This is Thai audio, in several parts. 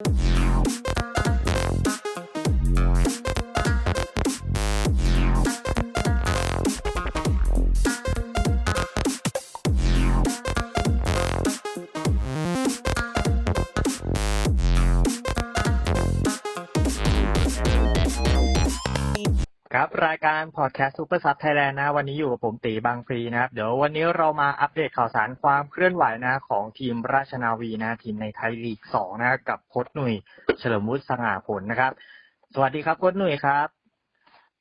ครัายการพอดแคสต์ซูเปอร์ซับไทยแลนด์นะ วันนี้อยู่กับผมตีบางพลีนะครับ เดี๋ยววันนี้เรามาอัปเดตข่าวสารความเคลื่อนไหวนะของทีมราชนาวีนะทีมในไทยลีกสองนะกับโค้ชหนุ่ยเฉลิมวุฒิสง่าผลนะครับ สวัสดีครับโค้ชหนุ่ยครับ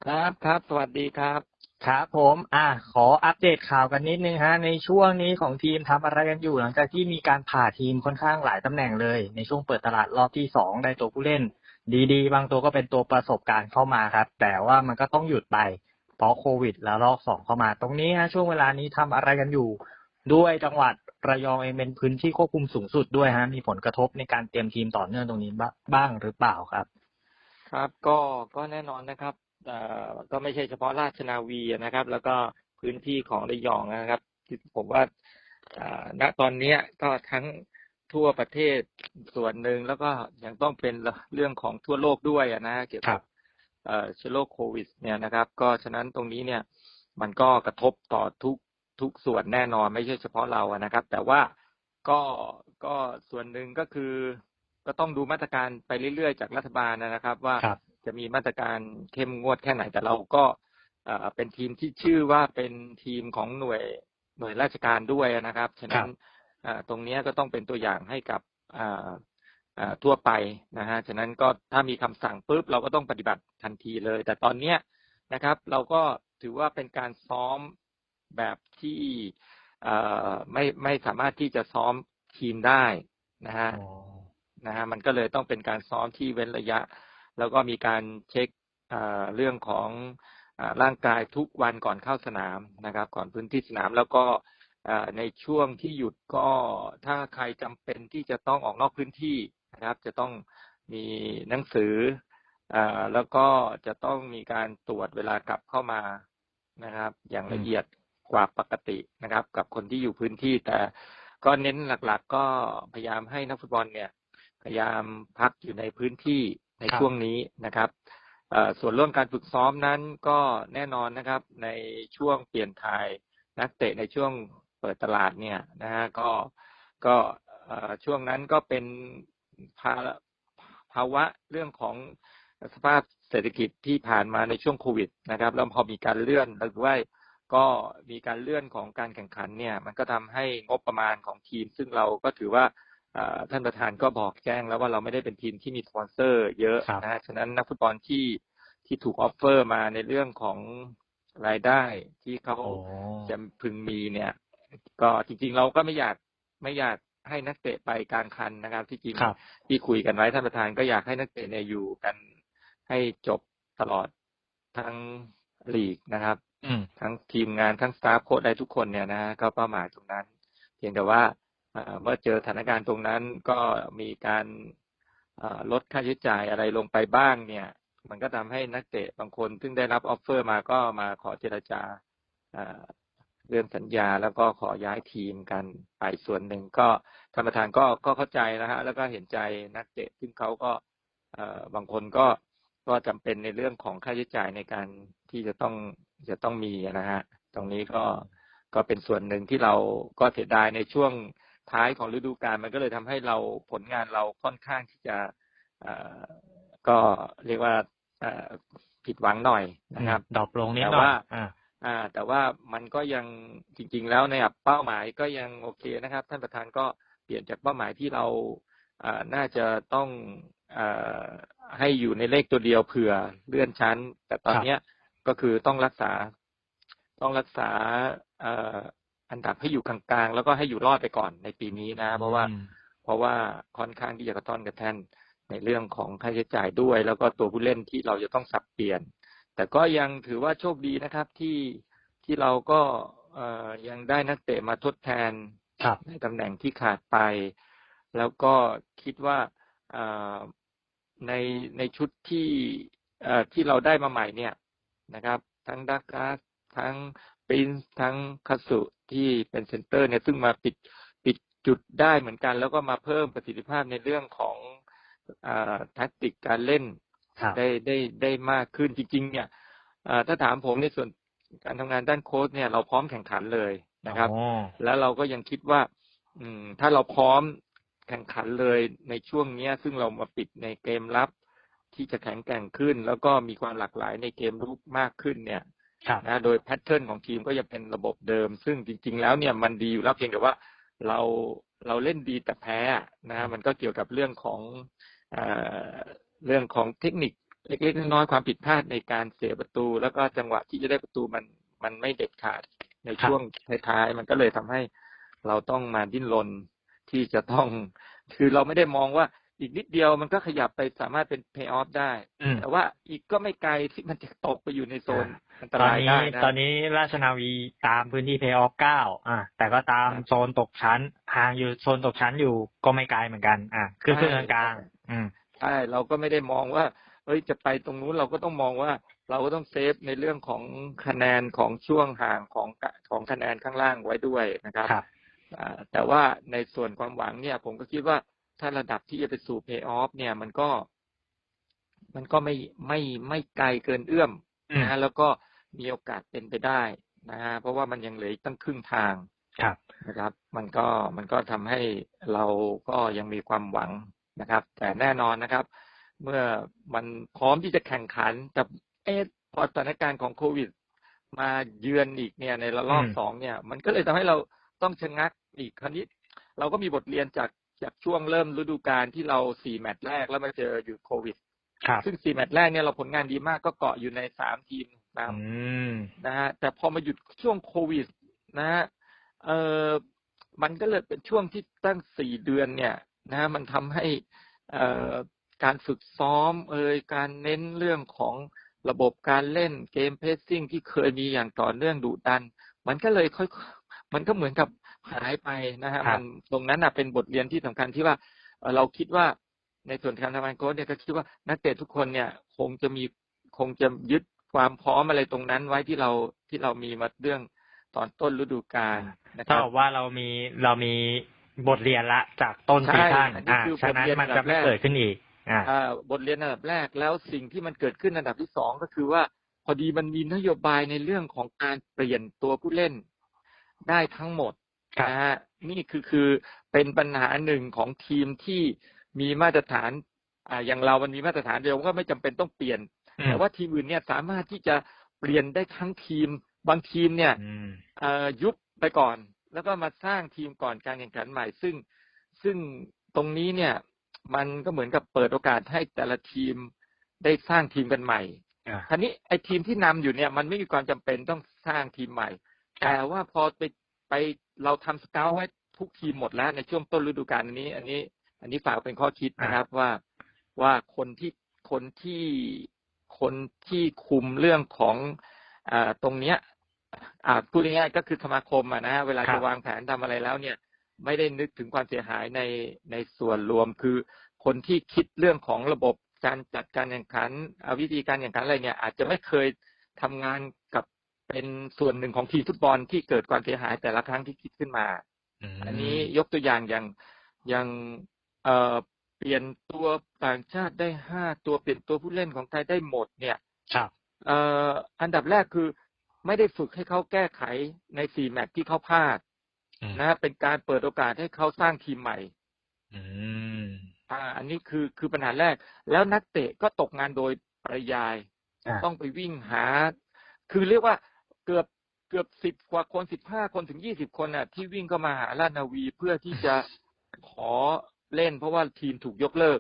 ครับครับสวัสดีครับครับผม อะขออัปเดตข่าวกันนิดนึงฮะ ในช่วงนี้ของทีมทำอะไรกันอยู่ หลังจากที่มีการผ่าทีมค่อนข้างหลายตำแหน่งเลย ในช่วงเปิดตลาดรอบที่สองได้ตัวผู้เล่น ดีๆ บางตัวก็เป็นตัวประสบการณ์เข้ามาครับ แต่ว่ามันก็ต้องหยุดไป เพราะโควิด แล้วรอบสองเข้ามา ตรงนี้ฮะช่วงเวลานี้ทำอะไรกันอยู่ ด้วยจังหวัดระยองเองเป็นพื้นที่ควบคุมสูงสุดด้วยฮะมีผลกระทบในการเตรียมทีมต่อเนื่องตรงนี้บ้างหรือเปล่าครับ ครับก็ก็แน่นอนนะครับเอ่อก็ไม่ใช่เฉพาะราชนาวีนะครับ แล้วก็พื้นที่ของระยองนะครับที่ผมว่าอ่าณตอนนี้ก็ทั้ง ทั่วประเทศส่วนหนึ่งแล้วก็ยังต้องเป็นเรื่องของทั่วโลกด้วยอะนะเกี่ยวครักับบเอ่อเชื้อโรคโควิด เนี่ยนะครับ ก็ฉะนั้นตรงนี้เนี่ย มันก็กระทบต่อทุกทุกส่วนแน่นอนไม่ใช่เฉพาะเราอะนะครับ แต่ว่าก็ก็ส่วนหนึ่งก็คือ ก็ต้องดูมาตรการไปเรื่อยๆ จากรัฐบาลนะครับ ว่าครับจะมีมาตรการเข้มงวดแค่ไหนแต่เราก็เอ่อเป็นทีมที่ชื่อว่าเป็นทีมของหน่วยหน่วยราชการด้วยนะครับ ฉะนั้นเอ่อ ตรงเนี้ยก็ต้องเป็นตัวอย่างให้กับเอ่อเอ่อทั่วไปนะฮะฉะนั้นก็ถ้ามีคำสั่งปุ๊บเราก็ต้องปฏิบัติทันทีเลย แต่ตอนเนี้ยนะครับ เราก็ถือว่าเป็นการซ้อมแบบที่เอ่อไม่ไม่สามารถที่จะซ้อมทีมได้นะฮะอ๋อนะฮะมันก็เลยต้องเป็นการซ้อมที่เว้นระยะ แล้วก็มีการเช็คเอ่อเรื่องของอาร่างกายทุกวันก่อนเข้าสนามนะครับ ก่อนพื้นที่สนามแล้วก็เอ่อ ในช่วงที่หยุดก็ถ้าใครจำเป็นที่จะต้องออกนอกพื้นที่นะครับ จะต้องมีหนังสืออแล้วก็จะต้องมีการตรวจเวลากลับเข้ามานะครับ อย่างละเอียดกว่าปกตินะครับ กับคนที่อยู่พื้นที่ แต่ก็เน้นหลักๆ ก็พยายามให้นักฟุตบอลเนี่ย พยายามพักอยู่ในพื้นที่ในช่วงนี้นะครับส่วนเรื่องการฝึกซ้อมนั้นก็แน่นอนนะครับ ในช่วงเปลี่ยนถ่ายนักเตะในช่วง ปิดตลาดเนี่ยนะฮะก็ก็เอ่อช่วงนั้นก็เป็นภาระภาวะเรื่องของสภาพเศรษฐกิจที่ผ่านมาในช่วงโควิดนะครับ แล้วพอมีการเลื่อนหรือว่าก็มีการเลื่อนของการแข่งขันเนี่ย มันก็ทำให้งบประมาณของทีม ซึ่งเราก็ถือว่าเอ่อท่านประธานก็บอกแจ้งแล้วว่าเราไม่ได้เป็นทีมที่มีสปอนเซอร์เยอะครับนะฮะฉะนั้นนักฟุตบอลที่ที่ถูกออฟเฟอร์มาในเรื่องของรายได้ที่เขาโอ้จะพึงมีเนี่ย ก็จริง ๆ เราก็ไม่อยากไม่อยากให้นักเตะไปกลางคันนะครับ ที่จริงครับที่คุยกันไว้ท่านประธานก็อยากให้นักเตะเนี่ยอยู่กันให้จบตลอดทั้งลีกนะครับอืมทั้งทีมงานทั้งสตาฟโค้ชอะไรทุกคนเนี่ยนะก็เป้าหมายตรงนั้น เพียงแต่ว่าเอ่อเมื่อเจอสถานการณ์ตรงนั้นก็มีการเอ่อลดค่าใช้จ่ายอะไรลงไปบ้างเนี่ย มันก็ทำให้นักเตะบางคน ซึ่งได้รับออฟเฟอร์มาก็มาขอเจรจา เอ่อเรื่องสัญญาแล้วก็ขอย้ายทีมกันไปส่วนหนึ่งก็ท่านประธานก็ก็เข้าใจนะฮะแล้วก็เห็นใจนักเตะซึ่งเขาก็เอ่อบางคนก็ก็จำเป็นในเรื่องของค่าใช้จ่ายในการที่จะต้องจะต้องมีนะฮะตรงนี้ก็ก็เป็นส่วนหนึ่งที่เราก็เสียดายในช่วงท้ายของฤดูกาลมันก็เลยทำให้เราผลงานเราค่อนข้างที่จะเอ่อก็เรียกว่าเอ่อผิดหวังหน่อยนะครับดรอปลงนิดแต่หน่อยว่า อ่าอ่า แต่ว่ามันก็ยังจริง ๆ แล้วในยเป้าหมายก็ยังโอเคนะครับ ท่านประธานก็เปลี่ยนจากเป้าหมายที่เราอ่าน่าจะต้องอ่าให้อยู่ในเลขตัวเดียวเผื่อเลื่อนชั้น แต่ตอนครับเนี้ยก็คือต้องรักษา ต้องรักษาเอ่ออันดับให้อยู่กลางๆ แล้วก็ให้อยู่รอดไปก่อนในปีนี้นะ เพราะว่าอืมเพราะว่าค่อนข้างที่จะกระต้อนกระแท่นในเรื่องของค่าใช้จ่ายด้วย แล้วก็ตัวผู้เล่นที่เราจะต้องสับเปลี่ยน แต่ก็ยังถือว่าโชคดีนะครับที่ที่เราก็เอ่อยังได้นักเตะมาทดแทนครับในตำแหน่งที่ขาดไป แล้วก็คิดว่าเอ่อในในชุดที่เอ่อที่เราได้มาใหม่เนี่ยนะครับ ทั้งดักกาสทั้งปรินซ์ทั้งคาสุที่เป็นเซนเตอร์เนี่ยซึ่งมาปิดปิดจุดได้เหมือนกัน แล้วก็มาเพิ่มประสิทธิภาพในเรื่องของอ่าแทคติกการเล่นครับ ได้ได้ได้มากขึ้นจริง ๆ เนี่ยเอ่อถ้าถามผมในส่วนการทำงานด้านโค้ชเนี่ยเราพร้อมแข่งขันเลยนะครับอ๋อแล้วเราก็ยังคิดว่า อืม ถ้าเราพร้อมแข่งขันเลยในช่วงเนี้ย ซึ่งเรามาปิดในเกมรับ ที่จะแข็งแกร่งขึ้น แล้วก็มีความหลากหลายในเกมรุกมากขึ้นเนี่ยครับนะโดยแพทเทิร์นของทีมก็ยังเป็นระบบเดิม ซึ่งจริง ๆ แล้วเนี่ยมันดีอยู่แล้วเพียงแต่ว่าเราเราเล่นดีแต่แพ้นะมันก็เกี่ยวกับเรื่องของ เอ่อเรื่องของเทคนิคเล็กๆน้อยๆความผิดพลาดในการเสียประตู แล้วก็จังหวะที่จะได้ประตูมันมันไม่เด็ดขาดในช่วงท้ายๆมันก็เลยทำให้เราต้องมาดิ้นรนที่จะต้อง คือเราไม่ได้มองว่าอีกนิดเดียวมันก็ขยับไปสามารถเป็น pay off ได้อืมแต่ว่าอีกก็ไม่ไกลที่มันจะตกไปอยู่ในโซนอันตตอนรายนี้ได้นะตอนนี้ราชนาวีตามพื้นที่เพย์ออฟเก้าอ่าแต่ก็ตามครับโซนตกชั้นห่างอยู่โซนตกชั้นอยู่ก็ไม่ไกลเหมือนกัน อ่าคือใช่ครึ่งกลางๆอืม ใช่เราก็ไม่ได้มองว่า เอ้ยจะไปตรงนู้นเราก็ต้องมองว่า เราก็ต้องเซฟในเรื่องของคะแนนของช่วงห่างของกะของคะแนนข้างล่างไว้ด้วยนะครับครับอ่าแต่ว่าในส่วนความหวังเนี่ย ผมก็คิดว่าถ้าระดับที่จะไปสู่ pay off เนี่ยมันก็ มันก็ไม่ไม่ไม่ไกลเกินเอื้อมอืมนะฮะแล้วก็มีโอกาสเป็นไปได้นะฮะเพราะว่ามันยังเหลืออีกตั้งครึ่งทางครับนะครับ มันก็มันก็ทำให้เราก็ยังมีความหวัง นะครับ แต่แน่นอนนะครับ เมื่อมันพร้อมที่จะแข่งขัน แต่เอะพอสถานการณ์ของโควิด มาเยือนอีกเนี่ยในระลอกอืมสองเนี่ย มันก็เลยทำให้เราต้องชะงักอีกคราวนี้ เราก็มีบทเรียนจากจากช่วงเริ่มฤดูกาลที่เราสี่แมตช์แรกแล้วมาเจออยู่โควิดครับซึ่งสี่แมตช์แรกเนี่ยเราผลงานดีมากก็เกาะอยู่ในสามทีมนะอืมนะฮะแต่พอมาหยุดช่วงโควิด นะฮะเออมันก็เลยเป็นช่วงที่ตั้งสี่เดือนเนี่ย นะฮะมันทำให้เอ่อการฝึกซ้อมเอ่ยการเน้นเรื่องของระบบการเล่นเกมเพสซิ่งที่เคยมีอย่างต่อเนื่องดุดัน มันก็เลยค่อยมันก็เหมือนกับหายไปนะฮะครับมันตรงนั้นน่ะเป็นบทเรียนที่สำคัญที่ว่าเอ่อเราคิดว่าในส่วนการทำงานโค้ชเนี่ยก็คิดว่านักเตะทุกคนเนี่ยคงจะมีคงจะยึดความพร้อมอะไรตรงนั้นไว้ที่เราที่เรามีมาเรื่องตอนต้นฤดูกาลนะคถ้ารับบอกว่าเรามีเรามี บทเรียนละจากต้นใช่ซีซั่นอันนี้อ่าคือฉะนั้นบทเรียนมันจะไม่อันดับแรกเกิดขึ้นอีกอ่าอ่าบทเรียนอันดับแรกแล้วสิ่งที่มันเกิดขึ้นอันดับที่สองก็คือว่า พอดีมันมีนโยบายในเรื่องของการเปลี่ยนตัวผู้เล่นได้ทั้งหมดครับนะฮะนี่คือคือเป็นปัญหาหนึ่งของทีมที่มีมาตรฐานอ่าอย่างเรามันมีมาตรฐานเดียวก็ไม่จำเป็นต้องเปลี่ยนอืมแต่ว่าทีมอื่นเนี่ยสามารถที่จะเปลี่ยนได้ทั้งทีมบางทีมเนี่ยอืมเอ่อยุบไปก่อน แล้วก็มาสร้างทีมก่อนการแข่งขันใหม่ ซึ่งซึ่งตรงนี้เนี่ย มันก็เหมือนกับเปิดโอกาสให้แต่ละทีมได้สร้างทีมกันใหม่อ่าทีนี้ไอ้ทีมที่นำอยู่เนี่ย มันไม่มีความจำเป็นต้องสร้างทีมใหม่ แต่ว่าพอไปไปเราทำสเกลไว้ทุกทีมหมดแล้วในช่วงต้นฤดูกาลอันนี้ อันนี้ อันนี้ฝากเป็นข้อคิดนะครับว่าว่าคนที่คนที่คนที่คุมเรื่องของอ่าตรงเนี้ยอ่า พูดง่ายๆก็คือสมาคมอะนะฮะเวลาครัจะบวางแผนทำอะไรแล้วเนี่ย ไม่ได้นึกถึงความเสียหายในในส่วนรวมคือ คนที่คิดเรื่องของระบบการจัดการแข่งขันอ่าวิธีการแข่งขันอะไรเนี่ย อาจจะไม่เคยทำงานกับเป็นส่วนหนึ่งของทีมฟุตบอลที่เกิดความเสียหายแต่ละครั้งที่คิดขึ้นมามอันนี้ยกตัวอย่างอย่างอย่างเอ่อเปลี่ยนตัวต่างชาติได้ห้าตัวเปลี่ยนตัวผู้เล่นของไทยได้หมดเนี่ย ครับ เอ่ออันดับแรกคือ ไม่ได้ฝึกให้เขาแก้ไขในสี่แมตช์ที่เขาพลาดอืมนะเป็นการเปิดโอกาสให้เขาสร้างทีมใหม่อืมอ่า อันนี้คือคือปัญหาแรก แล้วนักเตะก็ตกงานโดยปริยายอ่าต้องไปวิ่งหา คือเรียกว่าเกือบเกือบสิบกว่าคนสิบห้าคนถึงยี่สิบคนน่ะ ที่วิ่งเข้ามาหาราชนาวีเพื่อที่จะขอเล่น เพราะว่าทีมถูกยกเลิก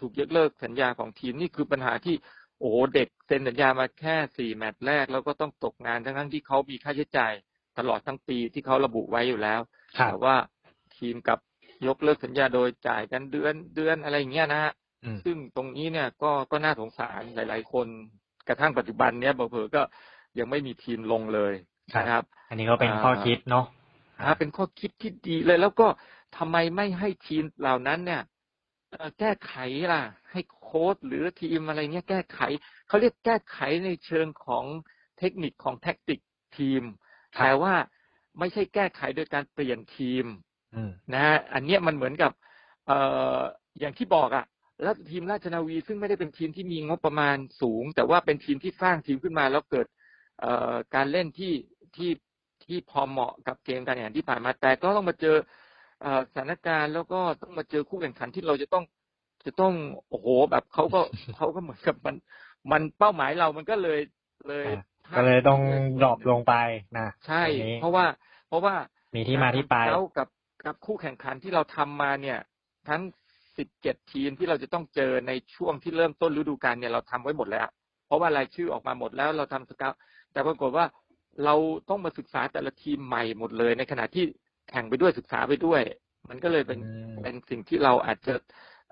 ถูกยกเลิกสัญญาของทีมนี่คือปัญหาที่ โอ้โหเด็กเซ็นสัญญามาแค่สี่แมตช์แรกแล้วก็ต้องตกงานทั้งทั้งๆที่เขามีค่าใช้จ่ายตลอดทั้งปีที่เขาระบุไว้อยู่แล้วครับแต่ว่าทีมกับยกเลิกสัญญาโดยจ่ายกันเดือนเดือนอะไรอย่างเงี้ยนะฮะอืมซึ่งตรงนี้เนี่ยก็ก็น่าสงสารหลาย ๆ คนกระทั่งปัจจุบันเนี้ยเผลอๆก็ยังไม่มีทีมลงเลยนะครับ อันนี้ก็เป็นข้อคิดเนาะอ่าเป็นข้อคิดที่ดีเลยแล้วก็ทำไมไม่ให้ทีมเหล่านั้นเนี่ยเอ่อ แก้ไขล่ะ ให้โค้ชหรือทีมอะไรเนี้ยแก้ไขเขาเรียกแก้ไขในเชิงของเทคนิคของแท็กติกทีมครับแต่ว่าไม่ใช่แก้ไขโดยการเปลี่ยนทีมอืมนะฮะอันเนี้ยมันเหมือนกับ เอ่ออย่างที่บอกอะ่ะแล้วทีมราชนาวีซึ่งไม่ได้เป็นทีมที่มีงบประมาณสูง แต่ว่าเป็นทีมที่สร้างทีมขึ้นมาแล้วเกิดเอ่อการเล่นที่ที่ที่พอเหมาะกับเกมการแข่งขันที่ผ่านมาแต่ก็ต้องมาเจอเอ่อ สถานการณ์แล้วก็ต้องมาเจอคู่แข่งขันที่เราจะต้องจะต้องโอ้โหแบบเขาก็เขาก็เหมือนกับมัน มันเป้าหมายเรามันก็เลยเลยก็เลยต้องดรอปลงไปนะใช่ตรงนี้เพราะว่า เพราะว่ามีที่มาที่ไปแล้วกับกับคู่แข่งขันที่เราทำมาเนี่ย ทั้งสิบเจ็ดทีมที่เราจะต้องเจอในช่วงที่เริ่มต้นฤดูกาลเนี่ยเราทำไว้หมดแล้ว เพราะว่ารายชื่อออกมาหมดแล้วเราทำสเกาต์แต่ปรากฏว่าเราต้องมาศึกษาแต่ละทีมใหม่หมดเลย ในขณะที่ แข่งไปด้วยศึกษาไปด้วย มันก็เลยเป็นอืมเป็นสิ่งที่เราอาจจะ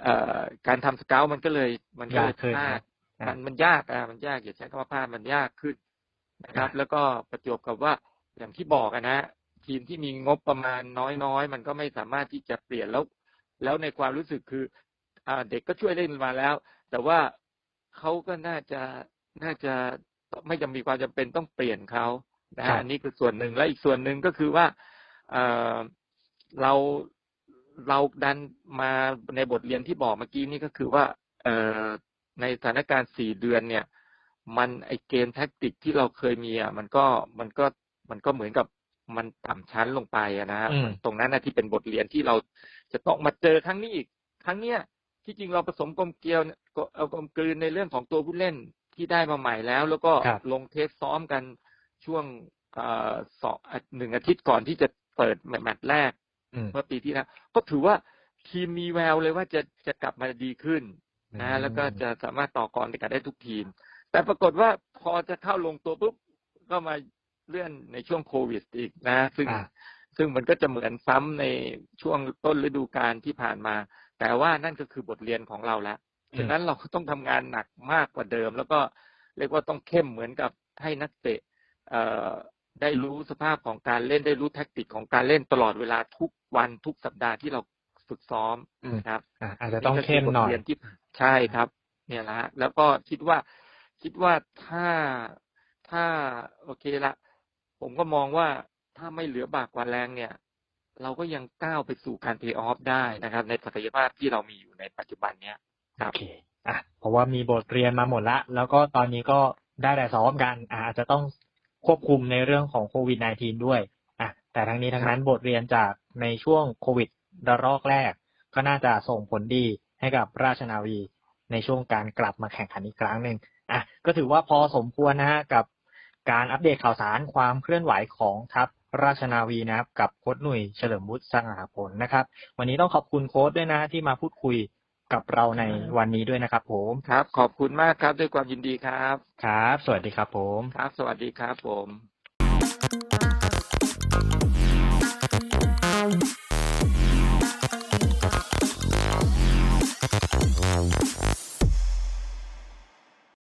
เอ่อการทำสเกลมันก็เลยมันก็เลยยากขึ้นพลาดนะมันมันยากอะมันยากอย่าใช้คำว่าพลาดมันยากขึ้นนะครับอะแล้วก็ประจวบกับว่าอย่างที่บอกอะนะทีมที่มีงบประมาณน้อยๆ มันก็ไม่สามารถที่จะเปลี่ยนแล้ว แล้วในความรู้สึกคืออ่าเด็กก็ช่วยเล่นมาแล้ว แต่ว่าเขาก็น่าจะน่าจะไม่จำมีความจำเป็นต้องเปลี่ยนเขานะครัฮะบอันนี้คือส่วนหนึ่งและอีกส่วนหนึ่งก็คือว่า เอ่อเราเราดันมาในบทเรียนที่บอกเมื่อกี้นี่ก็คือว่าเอ่อในสถานการณ์สี่เดือนเนี่ย มันไอเกมแท็กติกที่เราเคยมีอะมันก็มันก็มันก็เหมือนกับมันต่ำชั้นลงไปอะนะฮะอืมตรงนั้นนะที่เป็นบทเรียนที่เราจะต้องมาเจอครั้งนี้อีก ครั้งเนี้ยที่จริงเราผสมกลมเกลียวเนี่ยก็เอากลมกลืนในเรื่องของตัวผู้เล่นที่ได้มาใหม่แล้ว แล้วก็ครับลงเทสซ้อมกันช่วงเอ่อสองอะหนึ่งอาทิตย์ก่อนที่จะเปิดแมตช์แรกอืมเมื่อปีที่แล้วก็ถือว่าทีมมีแววเลยว่าจะจะกลับมาดีขึ้นนะอืมแล้วก็จะสามารถต่อกรในการได้ทุกทีม แต่ปรากฏว่าพอจะเข้าลงตัวปุ๊บก็มาเลื่อนในช่วงโควิดอีกนะ ซึ่งอ่าซึ่งมันก็จะเหมือนซ้ำในช่วงต้นฤดูกาลที่ผ่านมา แต่ว่านั่นก็คือบทเรียนของเราแล้วอืมฉะนั้นเราก็ต้องทำงานหนักมากกว่าเดิม แล้วก็เรียกว่าต้องเข้มเหมือนกับให้นักเตะเอ่อ ได้รู้สภาพของการเล่นได้รู้แท็กติกของการเล่นตลอดเวลาทุกวันทุกสัปดาห์ที่เราฝึกซ้อมอืมนะครับอะอาจจะต้องเข้มหน่อยบทเรียนที่ใช่ครับ เนี่ยแหละฮะแล้วก็คิดว่าคิดว่าถ้าถ้าโอเคละผมก็มองว่าถ้าไม่เหลือบากกว่าแรงเนี่ย เราก็ยังก้าวไปสู่การเพย์ออฟได้นะครับ ในศักยภาพที่เรามีอยู่ในปัจจุบันเนี้ยครัโอบเคอะเพราะว่ามีบทเรียนมาหมดละ แล้วก็ตอนนี้ก็ได้แต่ซ้อมกันอะอาจจะต้อง ควบคุมในเรื่องของโควิด -19 ด้วยอะแต่ทั้งนี้ทั้งนั้นบทเรียนจากในช่วงโควิดระลอกแรก ก็น่าจะส่งผลดีให้กับราชนาวีในช่วงการกลับมาแข่งขันอีกครั้งหนึ่งอะก็ถือว่าพอสมควรนะฮะกับการอัปเดตข่าวสารความเคลื่อนไหวของทัพราชนาวีนะครับ กับโค้ชหนุ่ยเฉลิมวุฒิสง่าผลนะครับ วันนี้ต้องขอบคุณโค้ชด้วยนะที่มาพูดคุย กับเราในวันนี้ด้วยนะครับ ผมครับ ขอบคุณมากครับด้วยความยินดีครับ ครับ สวัสดีครับผม ครับ สวัสดีครับผม